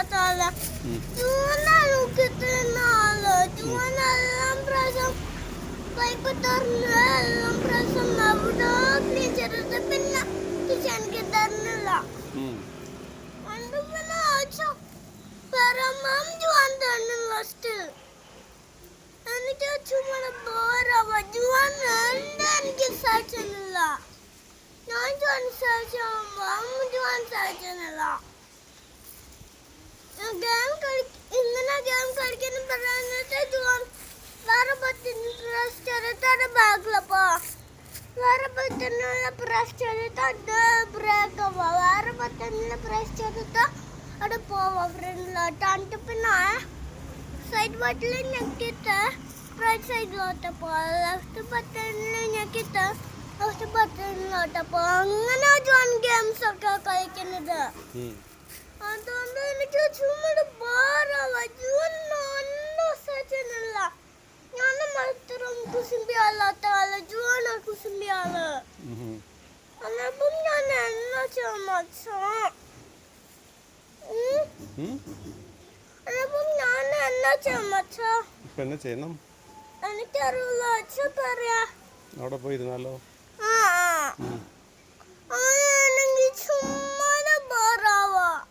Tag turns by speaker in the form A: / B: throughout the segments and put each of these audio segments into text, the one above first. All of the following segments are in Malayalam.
A: Teala. Tuhan hmm. kita nala, Tuhan hmm. dalam prasam baik terna, dalam prasam mabudak ni cerita pinna, kisan kita nala. Anu mana aja, para mam juan terna hostel. Anu tu cuma bora, juan dan kisah cerita. Nanti nah, juan saja, mam juan saja nala. ഇങ്ങനെ ഗെയിം കളിക്കുന്ന പറയുന്നത് ജുവാൻ വേറെ ചെയ്തിട്ട് അത് ബാഗിലപ്പോ വേറെ ചെയ്തിട്ട് അത് ബ്രേക്ക് ആവാ. വേറെ പ്രസ് ചെയ്തിട്ട് അത് പോവാ. ഫ്രണ്ടിലോട്ട് എന്നിട്ട് പിന്നെ സൈഡ് ബട്ടണിൽ ഞെക്കിയിട്ട് റൈറ്റ് സൈഡിലോട്ട് പോവാ ലെഫ്റ്റ് ബട്ടണിൽ ഞെക്കിയിട്ട് ലെഫ്റ്റ് ബട്ടണിലോട്ട് പോവാ അങ്ങനെ ജോൺ ഗെയിംസ് ഒക്കെ കളിക്കുന്നത്. ഒന്നും ഞാൻ എന്നാ ചുമച്ചോ. അന്നപ്പം ഞാൻ എന്നാ ചുമച്ചോ.
B: ഇപ്പം എന്നാ ചെയ്യണം
A: എനിക്കറിയില്ല. പറയാ.
B: അവിടെ പോയി ഇരുന്നാലോ
A: ആ.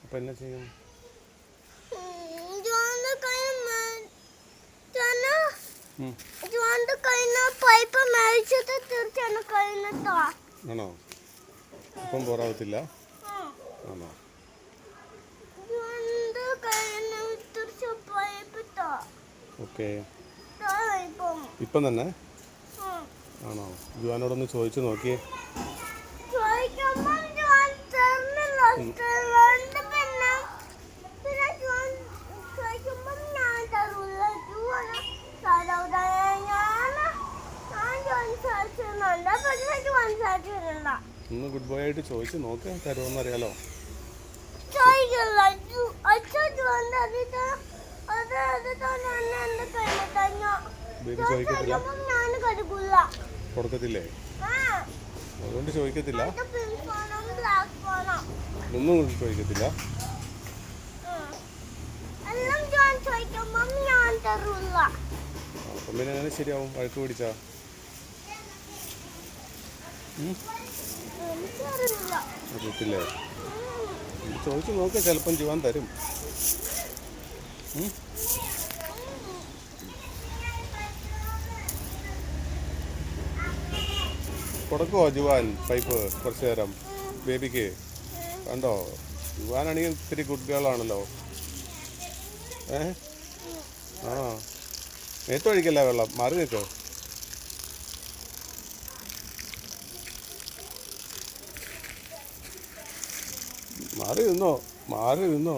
B: അപ്പം എന്നാ ചെയ്യും? ആണോ? അപ്പം ആണോ? ഓക്കെ.
A: ഇപ്പം.
B: തന്നെ. ആണോ? ജുവാനോടൊന്ന് ചോദിച്ചു നോക്കിയേ. ഒന്ന് ഗുഡ് ബോയ് ആയിട്ട് ചോദിച്ചു നോക്ക് തരുമെന്ന് അറിയാലോ ബേബി ചോദിക്കത്തില്ല? കൊടുക്കത്തില്ലേ? അതുകൊണ്ട് ചോദിക്കത്തില്ല. ഒന്നും ചോദിക്കത്തില്ല. അപ്പം പിന്നെ അങ്ങനെ ശരിയാവും? വഴക്ക് പിടിച്ചാ? ചോദിച്ചു നോക്കിയാൽ ചിലപ്പം ജീവൻ തരും. ഉം? കൊടുക്കുവോ ജുവാൻ പൈപ്പ് കുറച്ച് നേരം? ബേബിക്ക്. കണ്ടോ? ജുവാനാണെങ്കിൽ ഇത്തിരി ഗുഡ് ഗേൾ ആണല്ലോ. ഏ? ആ. നേത്തൊഴിക്കല്ല വെള്ളം? മാറി നിൽക്കോ. മാറി നിന്നോ മാറി നിന്നോ